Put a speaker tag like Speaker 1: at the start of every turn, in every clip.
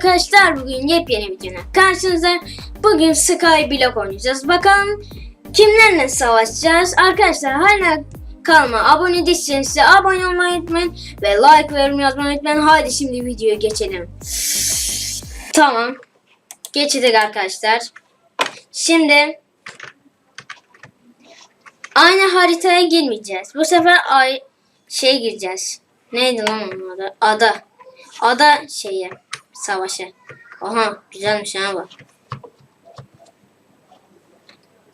Speaker 1: arkadaşlar bugün yepyeni videoda karşınızda bugün Sky Block oynayacağız. Bakalım kimlerle savaşacağız. Arkadaşlar hala kalma abone değilseniz size abone olmayı unutmayın ve like ve yorum yazmayı unutmayın. Haydi şimdi videoya geçelim. Tamam. Geçelim arkadaşlar. Şimdi aynı haritaya girmeyeceğiz. Bu sefer ay şey gireceğiz. Neydi lan onun adı? Ada. Ada şeyi. Savaşı. Aha güzelmiş ha bu.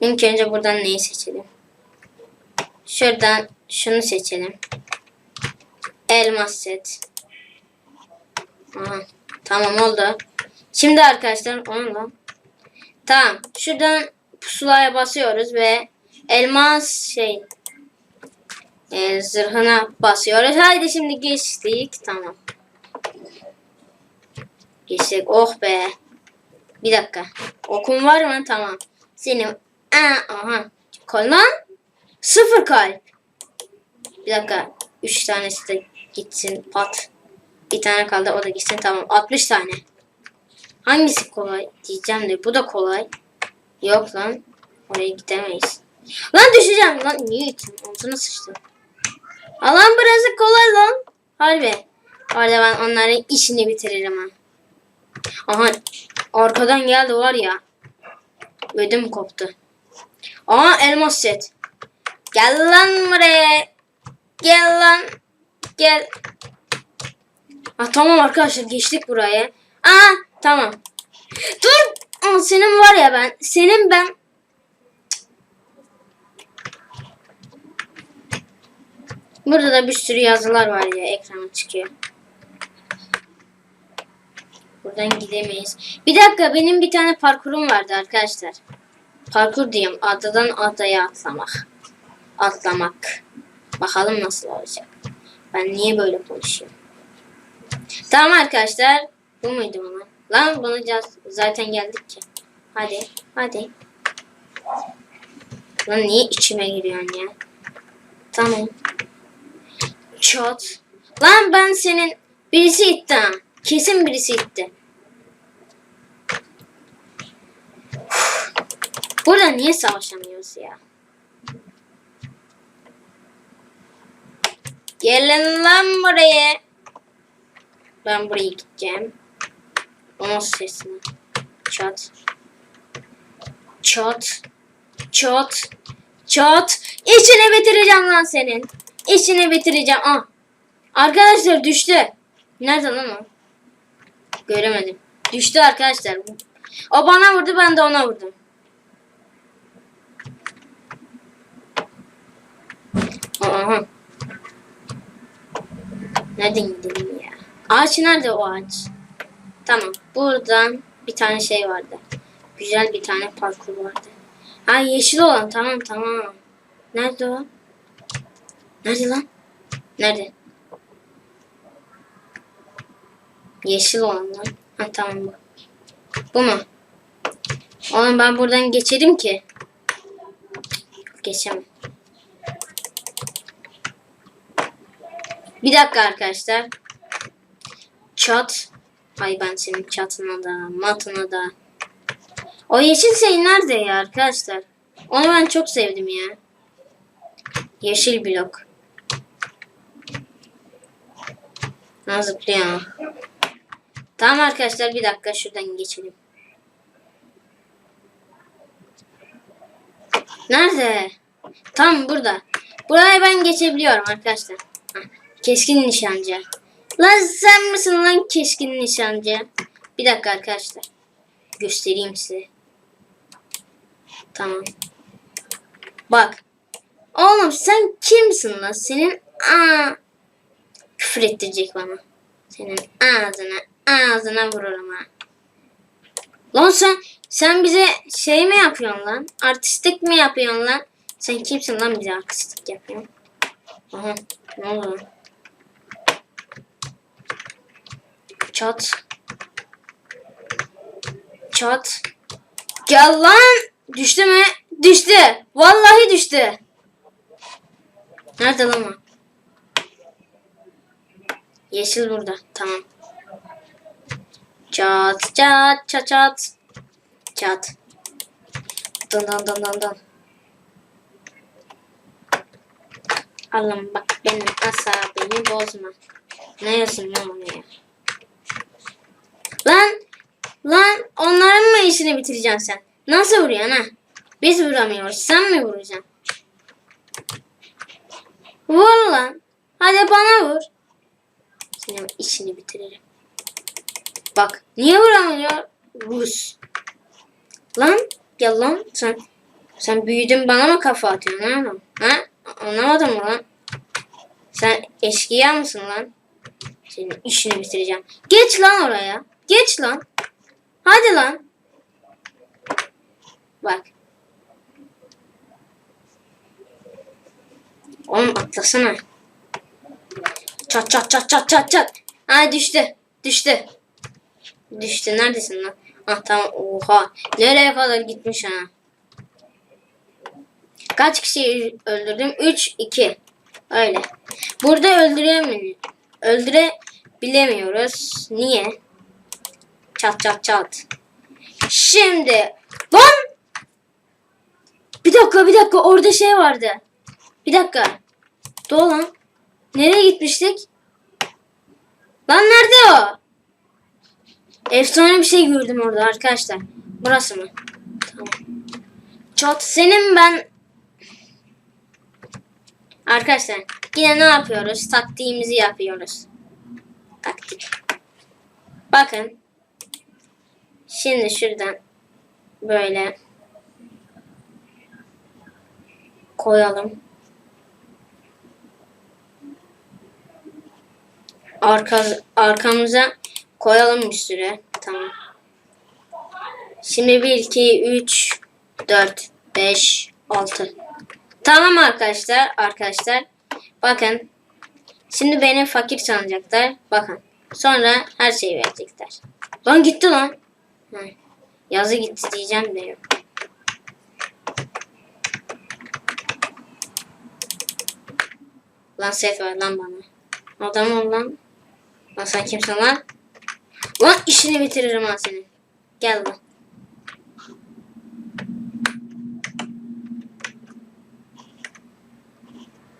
Speaker 1: İlk önce buradan neyi seçelim? Şuradan şunu seçelim. Elmas set. Aha, tamam oldu. Şimdi arkadaşlar onu da. Tamam. Şuradan pusulaya basıyoruz ve elmas şey e, zırhına basıyoruz. Haydi şimdi geçtik. Tamam. Geçtik. Oh be. Bir dakika. Okun var mı? Tamam. Senin Aa, aha. Kolon sıfır kalp. Bir dakika. Üç tanesi de gitsin. Pat. Bir tane kaldı. O da gitsin. Tamam. 60 tane. Hangisi kolay diyeceğim de bu da kolay. Yok lan. Oraya gidemeyiz. Lan düşeceğim lan. Niye gittin? Altına sıçtım. Alan burası kolay lan. Harbi. Orada ben onların işini bitiririm ha. Aha. Arkadan geldi var ya. Ödüm koptu. Aha elmas set. Gel lan buraya. Gel lan. Gel. Ha tamam arkadaşlar geçtik buraya. Aa tamam. Dur. Aa, senin var ya ben. Senin ben. Burada da bir sürü yazılar var ya ekrana çıkıyor. Buradan gidemeyiz. Bir dakika benim bir tane parkurum vardı arkadaşlar. Parkur diyeyim. Adadan adaya atlamak. Atlamak. Bakalım nasıl olacak. Ben niye böyle konuşuyorum? Tamam arkadaşlar. Bu muydu bana? Lan bana zaten geldik ki. Hadi. Hadi. Lan niye içime giriyorsun ya? Tamam. Çat. Lan ben senin birisi itti ha. Kesin birisi itti. Burada niye savaşamıyoruz ya? Gelin lan buraya. Ben buraya gideceğim. O nasıl sesini? Çat. Çat. Çat. Çat. İçini bitireceğim lan senin. İçini bitireceğim. Ah. Arkadaşlar düştü. Nerede lan o? Göremedim. Düştü arkadaşlar. O bana vurdu ben de ona vurdum. Aha. Nereden gidelim ya? Ağaç nerede o ağaç? Tamam. Buradan bir tane şey vardı. Güzel bir tane parkur vardı. Ha yeşil olan tamam tamam. Nerede o? Nerede lan? Nerede? Yeşil olan lan. Ha tamam bu. Bu mu? Oğlum ben buradan geçerim ki. Geçemem. Bir dakika arkadaşlar. Çat. Ay ben senin çatına da, matına da. O yeşil şey nerede ya arkadaşlar? Onu ben çok sevdim ya. Yeşil blok. Ha zıplıyor. Tamam arkadaşlar bir dakika şuradan geçelim. Nerede? Tam burada. Buraya ben geçebiliyorum arkadaşlar. Keskin nişancı. Lan sen misin lan keskin nişancı? Bir dakika arkadaşlar. Göstereyim size. Tamam. Bak. Oğlum sen kimsin lan? Senin aa küfür ettirecek bana. Senin ağzına ağzına vururum ha. Lan sen sen bize şey mi yapıyorsun lan? Artistik mi yapıyorsun lan? Sen kimsin lan bize artistik yapıyorsun? Aha ne oldu lan? Çat. Çat. Gel lan. Düştü mü? Düştü. Vallahi düştü. Nerede lan o? Yeşil burada. Tamam. Çat çat çat çat. Çat. Dın dın dın dın dın. Allah'ım bak benim asabimi bozma. Ne yazayım lan oraya? Lan! Lan onların mı işini bitireceksin sen? Nasıl vuruyorsun ha? Biz vuramıyoruz. Sen mi vuracaksın? Vur lan. Hadi bana vur. Senin işini bitiririm. Bak niye vuramıyor? Rus. Lan gel lan sen. Sen büyüdün bana mı kafa atıyorsun ha? Ha? Anlamadım mı lan? Sen eşkıya mısın lan? Senin işini bitireceğim. Geç lan oraya. Geç lan. Hadi lan. Bak. Oğlum atlasana. Çat çat çat çat çat çat. Ha düştü. Düştü. Düştü. Neredesin lan? Ah tamam. Oha. Nereye kadar gitmiş ha? Kaç kişiyi öldürdüm? 3, 2. Öyle. Burada öldüremiyoruz. Öldürebilemiyoruz. Niye? Çat çat çat. Şimdi. Lan! Bir dakika bir dakika orada şey vardı. Bir dakika. Dolan. Nereye gitmiştik? Lan nerede o? Efsane bir şey gördüm orada arkadaşlar. Burası mı? Tamam. Çat senin ben Arkadaşlar yine ne yapıyoruz? Taktiğimizi yapıyoruz. Taktik. Bakın. Şimdi şuradan böyle koyalım. Arka, arkamıza koyalım bir süre. Tamam. Şimdi 1, 2, 3, 4, 5, 6. Tamam arkadaşlar. Arkadaşlar. Bakın. Şimdi beni fakir sanacaklar. Bakın. Sonra her şeyi verecekler. Lan gitti lan. Yazı gitti diyeceğim de yok. Lan set ver lan bana. Adam ol lan. Lan sen kimsin lan? Lan işini bitiririm ha senin. Gel lan.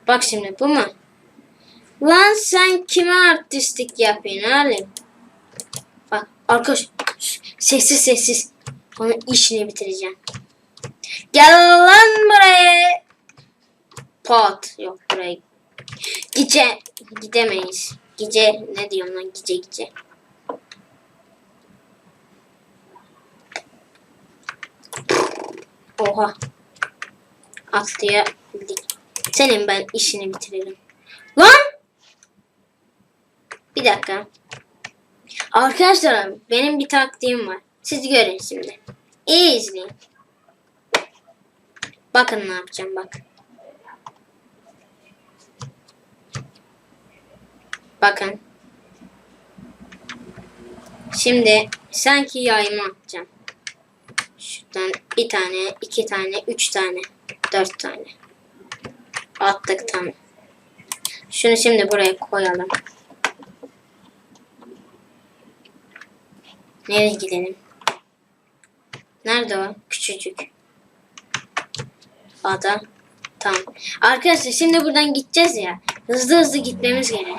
Speaker 1: Bak şimdi bu mu? Lan sen kime artistlik yapıyorsun oğlum? Bak arkadaş sessiz sessiz. Onun işini bitireceğim. Gel lan buraya. Pot. Yok buraya. Gece gidemeyiz. Gece ne diyorum lan gece gece. Oha. Atlayabildik. Senin ben işini bitiririm. Lan! Bir dakika. Arkadaşlar benim bir taktiğim var. Siz görün şimdi. İyi izleyin. Bakın ne yapacağım bak. Bakın. Şimdi sanki yayma atacağım. Şuradan bir tane, iki tane, üç tane, dört tane. Attık tamam. Şunu şimdi buraya koyalım. Nereye gidelim? Nerede o? Küçücük. Ada. Tamam. Arkadaşlar şimdi buradan gideceğiz ya. Hızlı hızlı gitmemiz gerek.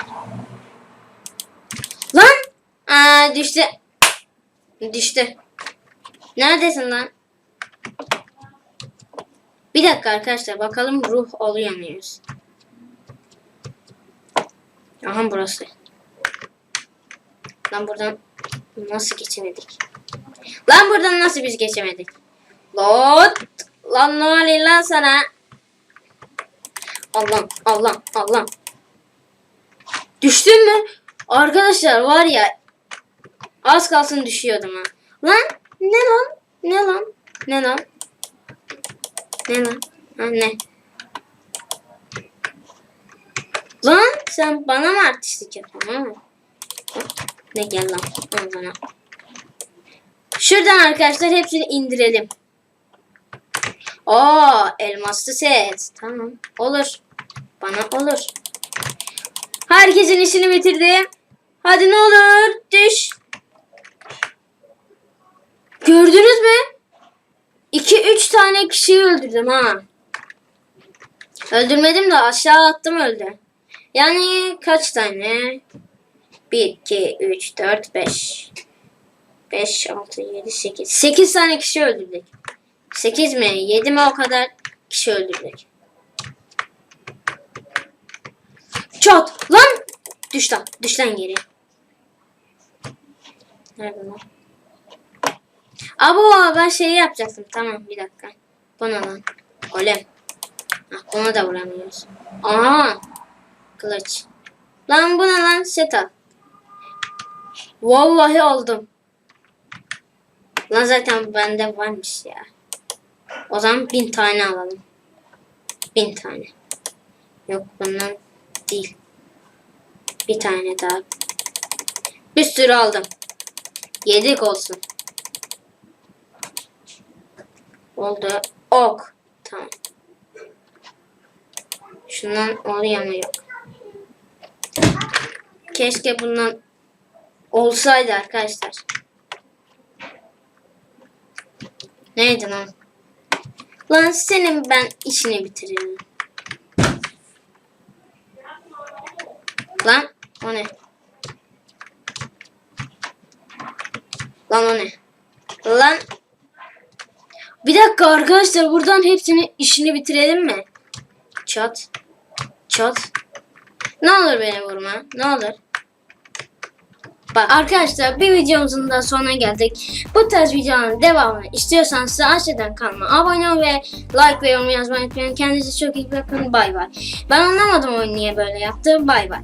Speaker 1: Lan! Aa düştü. Düştü. Neredesin lan? Bir dakika arkadaşlar bakalım ruh oluyor muyuz? Aha burası. Lan buradan nasıl geçemedik? Lan buradan nasıl biz geçemedik? Lan lan ne oluyor lan sana? Allah Allah Allah. Düştün mü? Arkadaşlar var ya az kalsın düşüyordum ha. Lan ne lan? Ne lan? Ne lan? Ne lan? Ha, ne? Lan sen bana mı artistlik yapıyorsun ha? Ne gel lan. Al. Şuradan arkadaşlar hepsini indirelim. Aa elmaslı set. Tamam. Olur. Bana olur. Herkesin işini bitirdi. Hadi ne olur düş. Gördünüz mü? 2-3 tane kişiyi öldürdüm ha. Öldürmedim de aşağı attım öldü. Yani kaç tane? 1, 2, 3, 4, 5. 5, 6, 7, 8. 8 tane kişi öldürdük. 8 mi? 7 mi o kadar kişi öldürdük. Çat! Lan! Düş lan. Düş lan geri. Nerede lan? Abo ben şey yapacaktım. Tamam bir dakika. Bu ne lan? Golem. Hah, ona da vuramıyoruz. Aha! Kılıç. Lan bu ne lan? Set al. Vallahi aldım. Lan zaten bende varmış ya. O zaman bin tane alalım. Bin tane. Yok bundan değil. Bir tane daha. Bir sürü aldım. Yedik olsun. Oldu. Ok. Tamam. Şundan oluyor mu yok. Keşke bundan olsaydı arkadaşlar. Neydi lan? Lan senin ben işini bitiririm. Lan o ne? Lan o ne? Lan bir dakika arkadaşlar buradan hepsini işini bitirelim mi? Çat. Çat. Ne olur beni vurma. Ne olur. Arkadaşlar bir videomuzun da sonuna geldik. Bu tarz videoların devamını istiyorsanız size aşağıdan kanalıma abone ol ve like ve yorum yazmayı unutmayın. Kendinize çok iyi bakın. Bay bay. Ben anlamadım oyunu niye böyle yaptı. Bay bay.